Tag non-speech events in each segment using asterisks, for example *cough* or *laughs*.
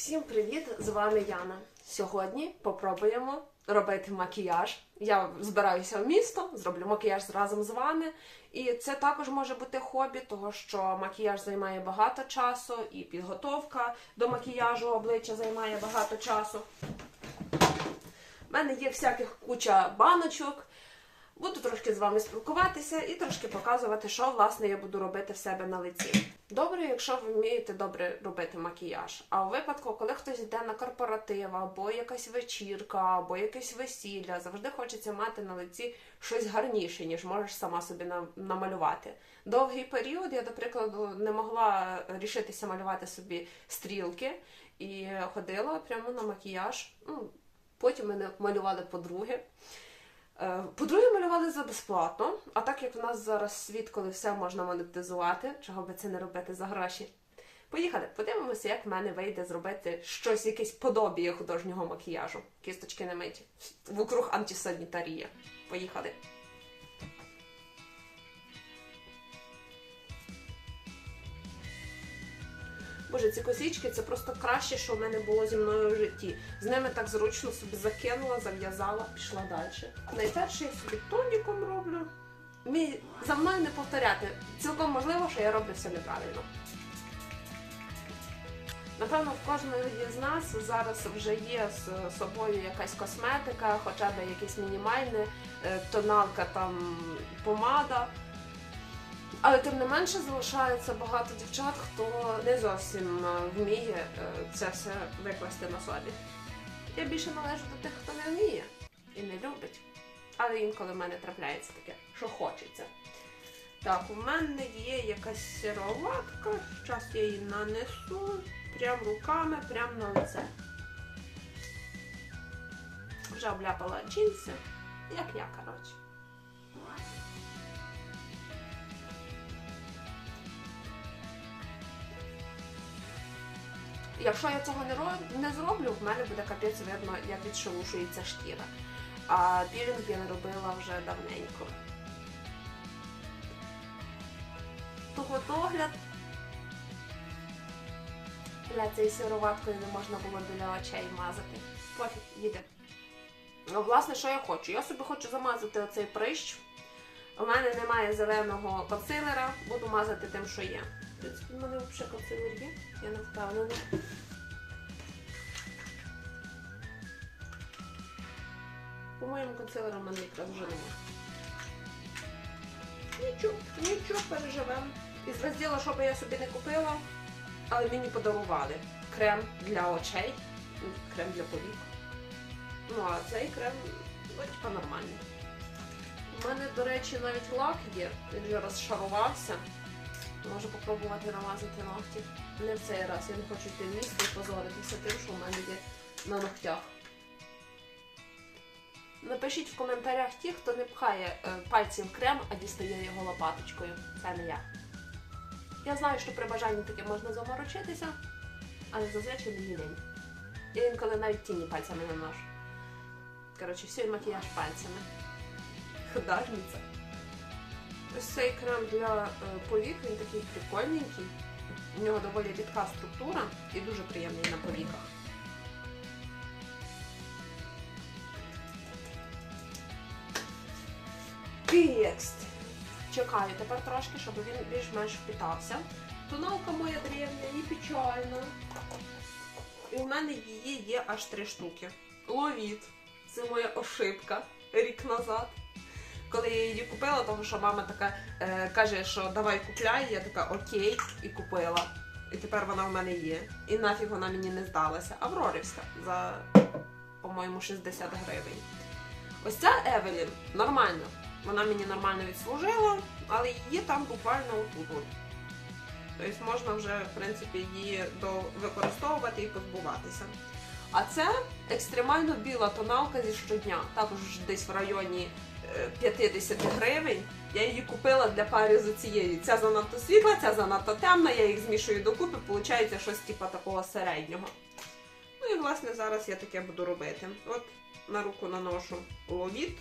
Всім привіт! З вами Яна. Сьогодні попробуємо робити макіяж. Я збираюся в місто, зроблю макіяж разом з вами. І це також може бути хобі, того що макіяж займає багато часу, і підготовка до макіяжу обличчя займає багато часу. У мене є всяких куча баночок. Буду трошки з вами спілкуватися і трошки показувати, що власне я буду робити в себе на лиці. Добре, якщо ви вмієте добре робити макіяж. А у випадку, коли хтось йде на корпоратив, або якась вечірка, або якесь весілля, завжди хочеться мати на лиці щось гарніше, ніж можеш сама собі на- намалювати. Довгий період я, до прикладу, не могла рішитися малювати собі стрілки і ходила прямо на макіяж. Ну, потім мене малювали подруги. Е, По-друге, малювали за безплатно, а так як в нас зараз світ, коли все можна монетизувати, чого би це не робити за гроші. Поїхали, подивимося, як в мене вийде зробити щось, якесь подобіє художнього макіяжу. Кісточки не миті. Вокруг антисанітарія. Поїхали. Боже, ці косички це просто краще, що в мене було зі мною в житті. З ними так зручно собі закинула, зав'язала, пішла далі. Найперше я собі тоніком роблю. Мій, за мною не повторяти. Цілком можливо, що я роблю все неправильно. Напевно, в кожної з нас зараз вже є з собою якась косметика, хоча б якесь мінімальне, е, тоналка, там помада. Але тим не менше залишається багато дівчат, хто не зовсім е, вміє е, це все викласти на собі. Я більше належу до тих, хто не вміє і не любить. Але інколи в мене трапляється таке, що хочеться. Так, у мене є якась сироватка, зараз я її нанесу прям руками, прям на лице. Вже обляпала джинси, як я, коротше. Якщо я цього не, не зроблю, в мене буде капець видно, як відшелушується шкіра. А пілінг я не робила вже давненько. Тугодогляд. Бля, цією сироваткою не можна було біля очей мазати. Пофіг, їде. Ну, власне, що я хочу? Я собі хочу замазати оцей прищ. У мене немає зеленого консилера, буду мазати тим, що є. В принципі, в мене взагалі є, я не впевнена. По-моєму, консилера в мене якраз вже немає. Нічого, нічого, переживемо. Із розділу, що би я собі не купила, але мені подарували крем для очей, ну, крем для повік. Ну, а цей крем, ну, типа нормальний. У мене, до речі, навіть лак є, він вже розшарувався. Можу попробувати намазати ногті. Не в цей раз, я не хочу йти в місто і позоритися тим, що в мене є на ногтях. Напишіть в коментарях ті, хто не пхає е, пальці крем, а дістає його лопаточкою. Це не я. Я знаю, що при бажанні таке можна заморочитися, але зазвичай мені лінь. Я інколи навіть тіні пальцями не ношу. Коротше, все макіяж пальцями. Художниця. Цей крем для е, повік, він такий прикольненький. У нього доволі рідка структура і дуже приємний на повіках. Текст. Чекаю тепер трошки, щоб він більш-менш впітався. Тоналка моя древня, не печально. І у мене її є аж три штуки. Ловіт. Це моя ошибка рік назад. Коли я її купила, тому що мама така е, каже, що давай купляй, я така окей, і купила. І тепер вона в мене є. І нафіг вона мені не здалася. Аврорівська за, по-моєму, 60 гривень. Ось ця Евелін нормально. Вона мені нормально відслужила, але її там буквально отут. Тобто можна вже, в принципі, її використовувати і позбуватися. А це екстремально біла тоналка зі щодня, також десь в районі 50 гривень. Я її купила для пари з цією. Ця занадто світла, ця занадто темна, я їх змішую докупи, виходить щось типу такого середнього. Ну і власне зараз я таке буду робити. От на руку наношу ловіт.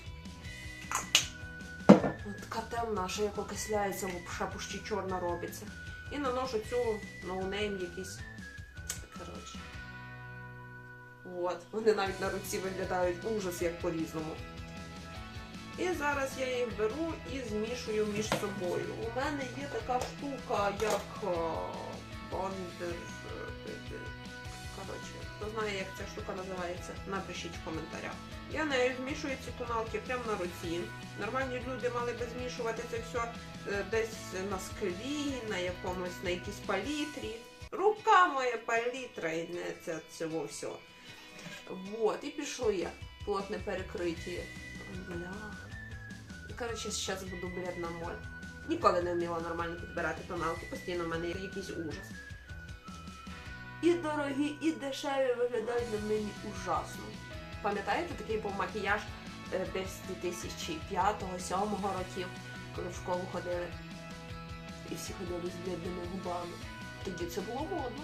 От така темна, що як окисляється, лапша пущі чорна робиться. І наношу цю ноунейм якийсь. Коротше. От. Вони навіть на руці виглядають ужас як по-різному. І зараз я їх беру і змішую між собою. У мене є така штука, як бондер. Коротше, хто знає, як ця штука називається, напишіть в коментарях. Я нею змішую ці тоналки прямо на руці. Нормальні люди мали би змішувати це все е, десь на склі, на якомусь, на якійсь палітрі. Рука моя палітра і не це цього все. Вот, і пішли плотне перекриті. Бля. Коротше, зараз буду бледна моль. Ніколи не вміла нормально підбирати тоналки, постійно в мене якийсь ужас. І дорогі, і дешеві виглядають на мені ужасно. Пам'ятаєте, такий був макіяж е, десь 2005-2007 років, коли в школу ходили. І всі ходили з блідними губами. Тоді це було модно.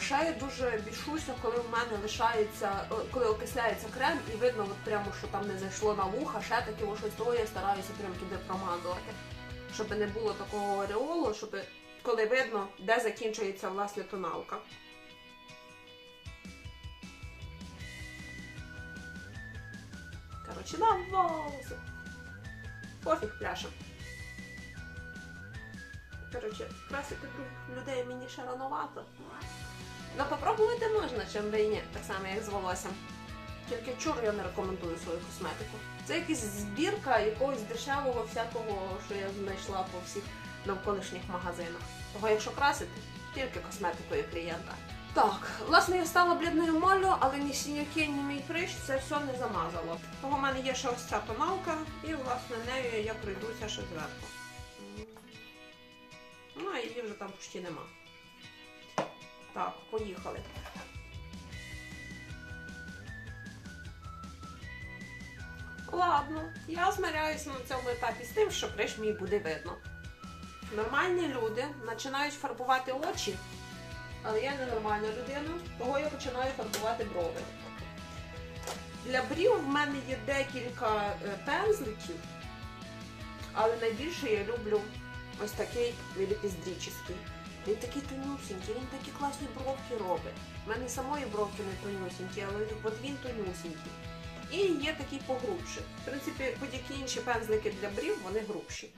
Ще я дуже бішуся, коли в мене лишається, коли окисляється крем, і видно, от прямо, що там не зайшло на вуха, ще таке щось того, я стараюся прямо туди промазувати. Щоб не було такого ореолу, щоб коли видно, де закінчується власне тоналка. Коротше, на волоси. Пофіг пляшем. Коротше, красити людей мені ще рановато. Ну попробувати можна, чим би і ні, так само як з волоссям. Тільки чур я не рекомендую свою косметику. Це якась збірка якогось дешевого всякого, що я знайшла по всіх навколишніх магазинах. Того, якщо красити, тільки косметикою клієнта. Так, власне, я стала блідною моллю, але ні синяки, ні мій прищ це все не замазало. Того в мене є ще ось ця тоналка, і власне нею я пройдуся ще зверху. Ну, а її вже там почти нема. Так, поїхали. Ладно, я змиряюся на цьому етапі з тим, що прищ мій буде видно. Нормальні люди починають фарбувати очі, але я не нормальна людина, того я починаю фарбувати брови. Для брів в мене є декілька е, пензликів, але найбільше я люблю ось такий великіздрічний. Він такий тонюсінький, він такі класні бровки робить. У мене самої бровки не тонюсінькі, але от він тонюсінький. І є такий погрубший. В принципі, будь-які інші пензлики для брів, вони грубші.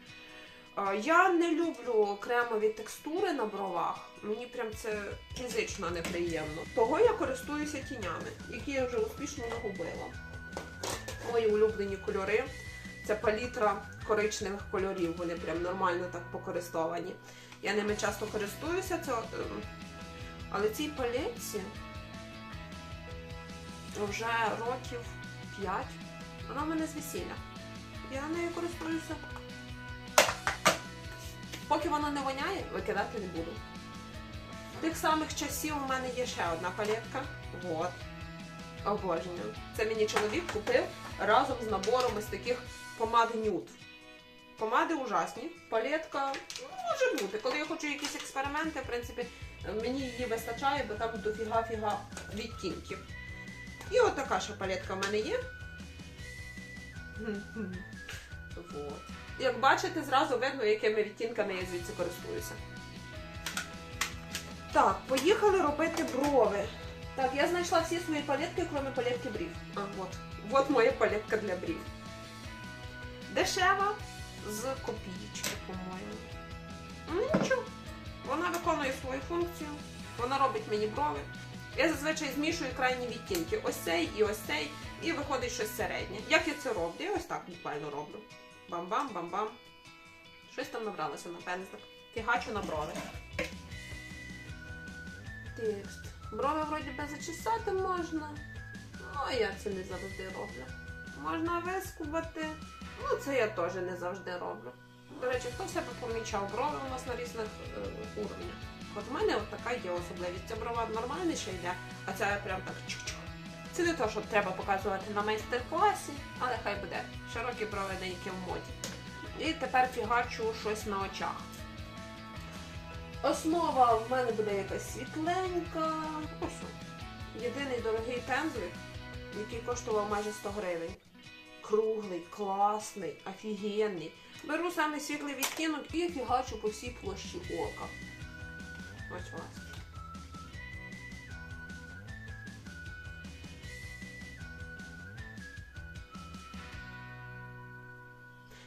Я не люблю кремові текстури на бровах. Мені прям це фізично неприємно. Того я користуюся тінями, які я вже успішно нагубила. Мої улюблені кольори це палітра коричневих кольорів. Вони прям нормально так покористовані. Я ними часто користуюся, це, ем, але цій палітці вже років 5. Вона в мене з весілля. Я нею користуюся. Поки вона не воняє, викидати не буду. Тих самих часів у мене є ще одна палетка. Вот. Обожнюю. Це мені чоловік купив разом з набором із таких помад нюд. Помади ужасні. Палетка ну, може бути. Коли я хочу якісь експерименти, в принципі, мені її вистачає, бо там дофіга-фіга відтінків. І от така ще палетка в мене є. Вот. Як бачите, зразу видно, якими відтінками я звідси користуюся. Так, поїхали робити брови. Так, я знайшла всі свої палетки, крім палетки брів. А, от. От моя палетка для брів. Дешева з копійки, по-моєму. Ну нічого. Вона виконує свою функцію. Вона робить мені брови. Я зазвичай змішую крайні відтінки. Ось цей і ось цей, і виходить щось середнє. Як я це роблю? Я ось так буквально роблю. Бам-бам, бам-бам. Щось там набралося на пензлик. Фігачу на брови. Текст. Брови вроді зачесати можна. Ну, я це не завжди роблю. Можна вискубати. Ну, це я теж не завжди роблю. До речі, хто в себе помічав брови у нас на різних е, уровнях. От в мене от така є особливість. Ця брова нормальніше йде, а ця прям так чук-чук. Це не те, що треба показувати на майстер-класі, але хай буде. Широкі брови деякі в моді. І тепер фігачу щось на очах. Основа в мене буде якась світленька. Ось. Єдиний дорогий пензлик, який коштував майже 100 гривень круглий, класний, офігенний. Беру саме світлий відтінок і фігачу по всій площі ока. Ось вас.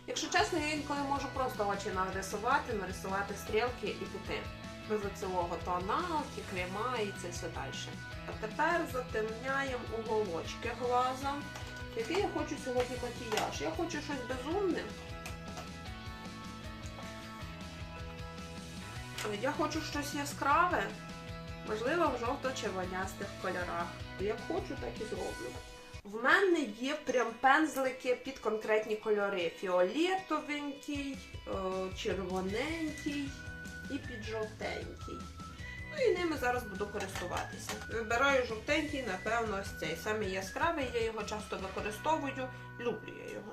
Якщо чесно, я інколи можу просто очі нарисувати, нарисувати стрілки і піти. Без оцілого тоналки, крема і це все далі. А тепер затемняємо уголочки глазом. Який я хочу сьогодні макіяж? Я хочу щось безумне. Я хочу щось яскраве, можливо, в жовто-червонястих кольорах. Як хочу, так і зроблю. В мене є прям пензлики під конкретні кольори: фіолетовенький, е, червоненький і під жовтенький. Ну і ними зараз буду користуватися. Вибираю жовтенький, напевно, ось цей. Саме яскравий, я його часто використовую, люблю я його.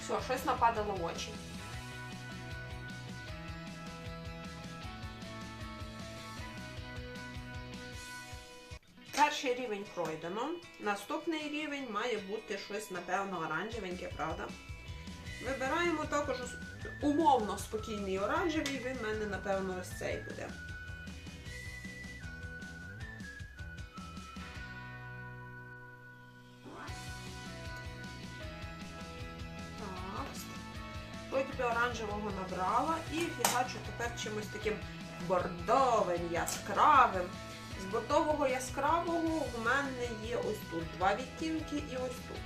Все, щось нападало в очі. Рівень пройдено. Наступний рівень має бути щось, напевно, оранжевеньке, правда? Вибираємо також умовно спокійний оранжевий, він в мене, напевно, ось цей буде. Вроді оранжевого набрала і фігачу тепер чимось таким бордовим, яскравим. З бордового яскравого у мене є ось тут два відтінки і ось тут.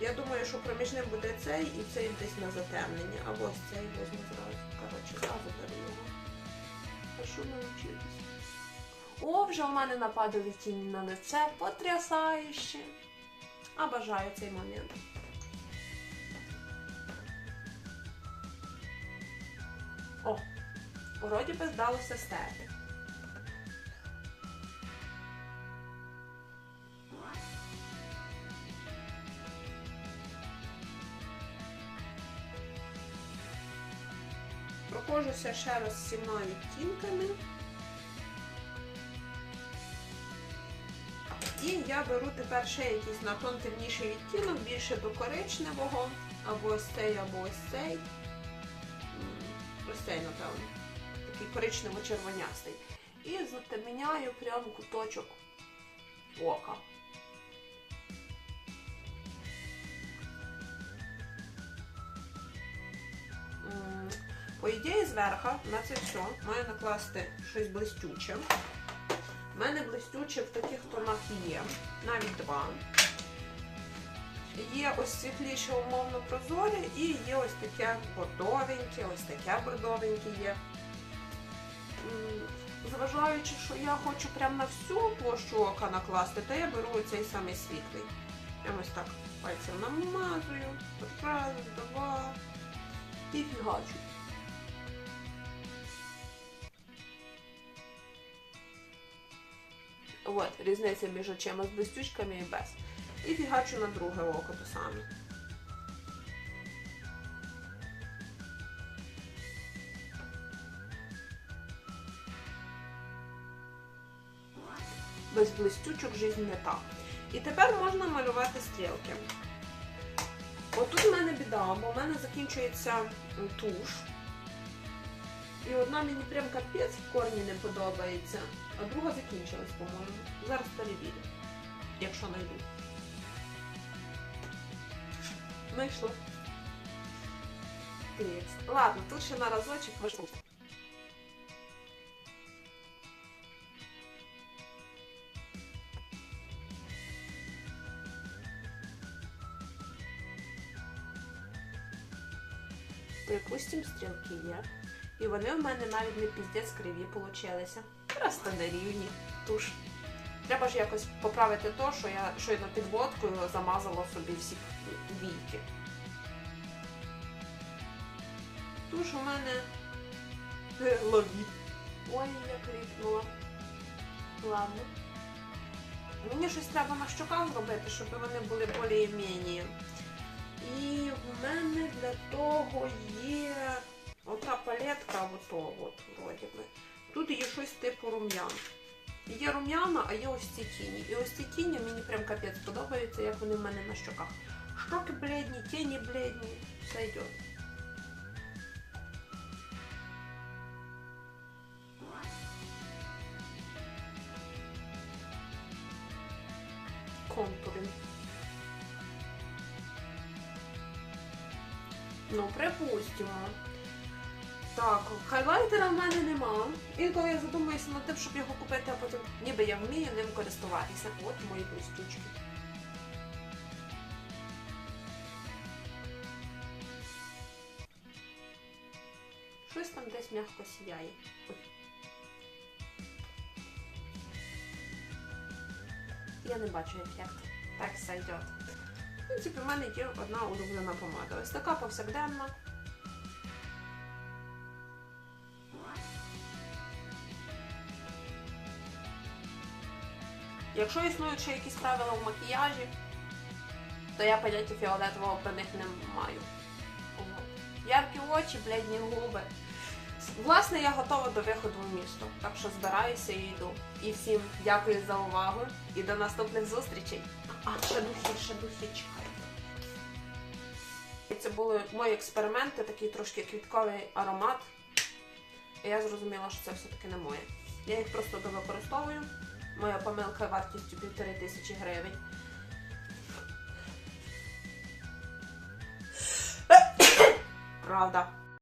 Я думаю, що проміжним буде цей і цей десь на затемнення. Або ось цей возьму зразу. Коротше, зразу беру його. Що навчитися? О, вже у мене нападали тіні на лице. Потрясающе. А бажаю цей момент. О, вроді би здалося стерти. Прохожуся ще раз всіма відтінками. І я беру тепер ще якийсь на тон темніший відтінок, більше до коричневого, або ось цей, або ось цей. Ось цей, напевно. Такий коричнево-червонястий. І затемняю прям куточок ока. По ідеї, зверху на це все маю накласти щось блистюче. У мене блистюче в таких тонах є, навіть два. Є ось світліше умовно прозоре і є ось таке бордовеньке, ось таке бордовеньке є. Зважаючи, що я хочу прямо на всю площу ока накласти, то я беру цей самий світлий. Прямо ось так пальцем намазую, раз, два і фігачу. От, різниця між очима з блистючками і без. І фігачу на друге око то саме. Без блистючок жизнь не та. І тепер можна малювати стрілки. Отут в мене біда, бо в мене закінчується туш. І одна мені прям капець в корні не подобається, а друга закінчилась, по-моєму. Зараз перевірю, якщо знайду. Знайшла. Текст. Ладно, тут ще на разочок вийшло. Припустим, стрілки є. І вони в мене навіть не піздець криві получилися. Просто на рівні. Туш. Треба ж якось поправити то, що я щойно підводкою замазала собі всі війки. Туш у мене *laughs* ловіт. Ой, як ріпнула. Ладно. Мені щось треба на щоках зробити, щоб вони були більш-менш. І в мене для того є ота палетка, ото от, вроді би. Тут є щось типу рум'ян. Є рум'яна, а є ось ці тіні. І ось ці тіні мені прям капець подобаються, як вони в мене на щоках. Щеки бледні, тіні бледні. Все йде. Контури. Ну, припустимо. Так, хайлайтера в мене нема. Інколи я задумуюся над тим, щоб його купити, а потім ніби я вмію ним користуватися. От мої блістючки. Щось там десь м'яко сіяє. Я не бачу ефект. Так сойдет. В принципі, в мене є одна улюблена помада. Ось така повсякденна. Якщо існують ще якісь правила в макіяжі, то я поняття фіолетового про них не маю. Яркі очі, блядні губи. Власне, я готова до виходу в місто, так що збираюся і йду. І всім дякую за увагу і до наступних зустрічей. А, ще духи, ще духи чекайте. Це були мої експерименти, такий трошки квітковий аромат. І я зрозуміла, що це все-таки не моє. Я їх просто довикористовую. Моя помилка вартістю півтори тисячі гривень. Правда.